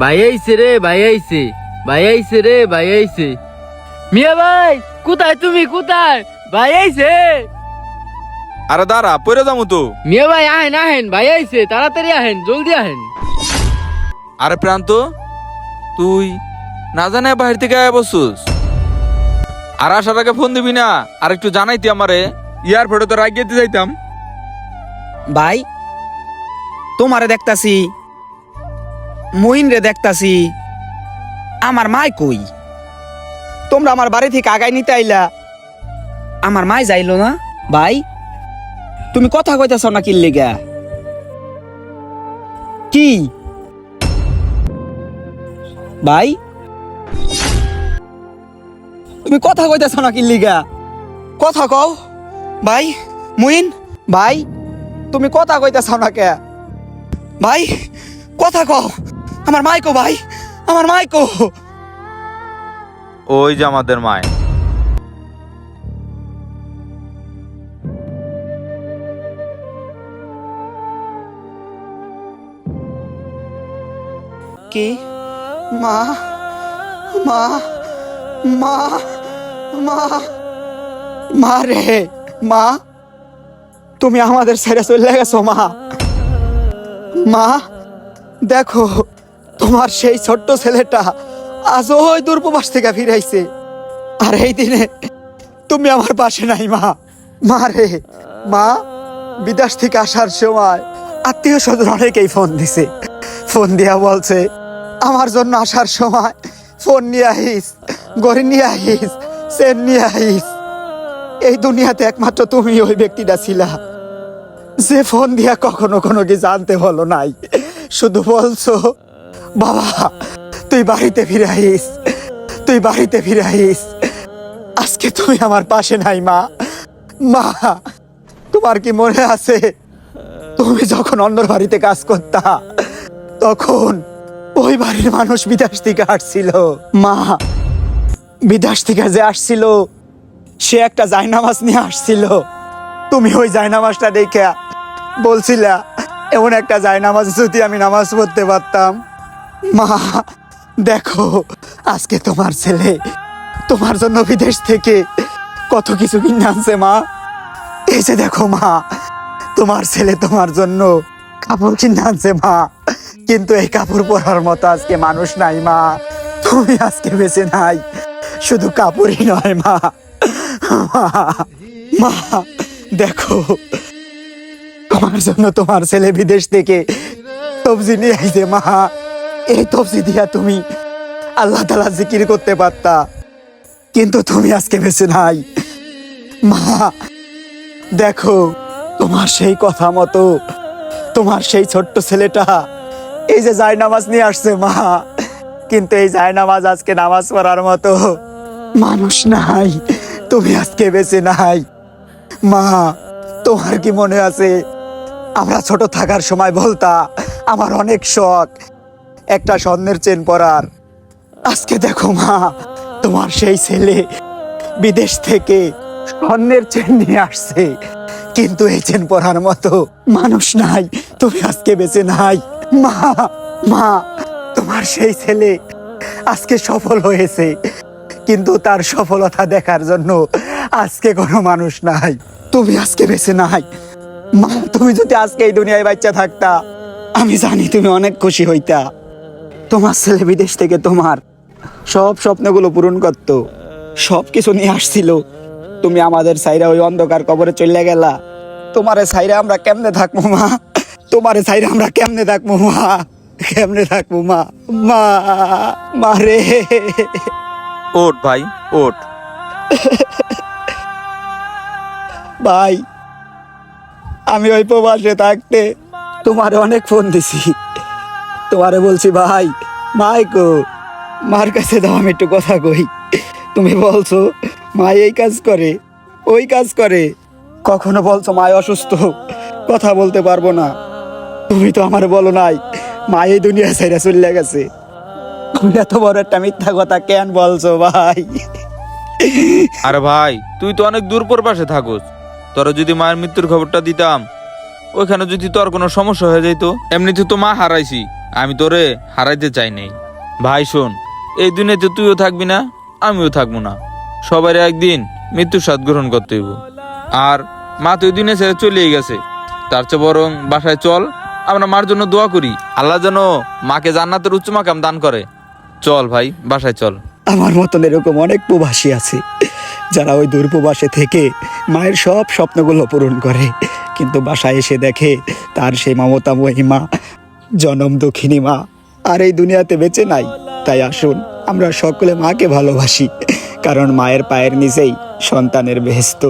ভাই আইছে রে ভাই আইছে। ভাই আইছে রে ভাই আইছে। মিয়া ভাই কোথায় তুমি? কোথায়? ভাই আইছে। আরে দাঁড়া পড়ে যাব তো। মিয়া ভাই আহেন আহেন। ভাই আইছে তাড়াতাড়ি আহেন জলদি আহেন। আরে প্রান্ত তুই না জানে বাহির থেকে আয় বসুস আর আসার আগে ফোন দিবি না আর একটু জানাইতি আমারে। ইয়ার ফটো তো রাগিয়ে দিয়ে যাইতাম। ভাই তোমারে দেখতাছি মহিন রে দেখতাছি, আমার মাই কই? তোমরা আমার বাড়ি থেকে আগাই নিতে আইলা। আমার মাই যাইলো না? ভাই, তুমি কথা কইতাছ না কিল লিগা? কি? ভাই, তুমি কথা কইতাছ না কিল লিগা? কথা কও। ভাই মুইন ভাই, তুমি কথা কইতেছ না কে? ভাই, কথা কও। আমার মাইকো ভাই আমার মাইকো। ওই যে আমাদের মায় কি? মা মা মা মা মা রে মা তুমি আমাদের ছেড়ে চলে গেছো মা। মা দেখো। তোমার সেই ছোট্ট ছেলেটা আজ ওই দূরপ্রবাস থেকে ফিরাইছে। আর এই দিনে তুমি আমার পাশে নাই, মা। মা রে, মা, বিদেশ থেকে আসার সময় আত্মীয় স্বজন অনেকেই ফোন দিছে। ফোন দিয়া বলছে, আমার জন্য আসার সময় ফোন নিয়ে আইস গড়ি নিয়ে আইস সেন নিয়ে আইস। এই দুনিয়াতে একমাত্র তুমি ওই ব্যক্তিটা ছিলা। যে ফোন দিয়া কখনো কোনো কি জানতে বলো নাই। শুধু বলছো বাবা, তুই বাড়িতে ফিরে আইস। তুই বাড়িতে ফিরে আইস। আজকে তুই আমার পাশে নাই, মা। মা, তোমার কি মনে আছে? তুমি যখন অন্যর বাড়িতে কাজ করতা, তখন ওই বাড়ির মানুষ বিদেশ থেকে আসছিল। মা, বিদেশ থেকে যে আসছিল, সে একটা জায়নামাজ নিয়ে আসছিল। তুমি ওই জায়নামাজটা দেখে বলছিলা, এমন একটা জায়নামাজ যদি আমি নামাজ পড়তে পারতাম মা দেখো আজকে তোমার ছেলে তোমার জন্য বিদেশ থেকে কত কিছু কিনে আনছে মা। এই যে দেখো মা তোমার ছেলে তোমার জন্য কাপড় কিনে আনছে মা। কিন্তু এই কাপড় পরার মতো আজকে মানুষ নাই মা। তুমি আজকে বেঁচে নাই শুধু কাপড়ই নয় মা। মা, দেখো তোমার জন্য তোমার ছেলে বিদেশ থেকে সবজি নিয়ে আইছে মা। এই তবজি দিয়া তুমি আল্লাহ তালা জিকির করতে পারতা। কিন্তু তুমি আজকে বেঁচে নাই। মা, দেখো, তোমার সেই কথা মতো, তোমার সেই ছোট্ট ছেলেটা, এই যে জায় নামাজ নিয়ে আসছে, মা। কিন্তু এই জায় নামাজ আজকে নামাজ পড়ার মতো মানুষ নাই। তুমি আজকে বেঁচে নাই। মা, তোমার কি মনে আছে? আমরা ছোট থাকার সময় বলতা, আমার অনেক শখ। একটা স্বর্ণের চেন পরার। আজকে দেখো মা, তোমার সেই ছেলে বিদেশ থেকে স্বর্ণের চেন নিয়ে আসছে। কিন্তু এই চেন পরার মতো মানুষ নাই, তুমি আজকে বেঁচে নাই। মা মা, তোমার সেই ছেলে আজকে সফল হয়েছে। কিন্তু তার সফলতা দেখার জন্য আজকে কোনো মানুষ নাই, তুমি আজকে বেঁচে নাই। মা, তুমি যদি আজকে এই দুনিয়ায় বাচ্চা থাকতা, আমি জানি তুমি অনেক খুশি হইতা। তোমার ছেলে বিদেশ থেকে তোমার সব স্বপ্নগুলো পূরণ করত। সব কিছু নিয়ে আসছিল। তুমি আমাদের সাইরা ওই অন্ধকার কবরে চলে গেলা। তোমারে সাইরা আমরা কেমনে থাকব মা? তোমারে সাইরা আমরা কেমনে থাকব মা? কেমনে থাকব মা? মা মা রে। ওট ভাই ওট ভাই আমি ওই প্রবাসে থাকতে তোমারে অনেক ফোন দিছি। তোমারে বলছি ভাই মাইকো, মার কাছে দাও, আমি একটু কথা কই। তুমি বলছো মা এই কাজ করে, ওই কাজ করে। কখনো বলছো মা অসুস্থ, কথা বলতে পারব না। তুমি তো আমার বলো নাই মা এই দুনিয়া ছেড়ে চলে গেছে। তুমি এত বড় একটা মিথ্যা কথা কেন বলছো ভাই? আরে ভাই, তুই তো অনেক দূর পর পাশে থাকোস। তোর যদি মায়ের মৃত্যুর খবরটা দিতাম, ওইখানে যদি তোর কোনো সমস্যা হয়ে যাইতো, এমনিতে তো মা হারাইছি। আমি তোরে হারাইতে চাই নাই। ভাই, শোন, এই দুনিয়াতে তুইও থাকবি না, আমিও থাকব না। সবাই একদিন মৃত্যুর স্বাদ গ্রহণ করতে হইব। আর মা তো এই দুনিয়া ছেড়ে চলেই গেছে। তার চেয়ে বরং বাসায় চল, আমরা মার জন্য দোয়া করি। আল্লাহ যেন মাকে জান্নাতের উচ্চ মাকাম দান করে। চল ভাই, বাসায় চল। আমার মতন এরকম অনেক প্রবাসী আছে, যারা ওই দূর প্রবাসে থেকে মায়ের সব স্বপ্নগুলো পূরণ করে। কিন্তু বাসায় এসে দেখে তার সেই মমতাময়ী মা জনম দক্ষিণী মা, আর এই দুনিয়াতে বেঁচে নাই। তাই আসুন, আমরা সকলে মাকে ভালোবাসি, কারণ মায়ের পায়ের নিচেই সন্তানের বেহেস্ত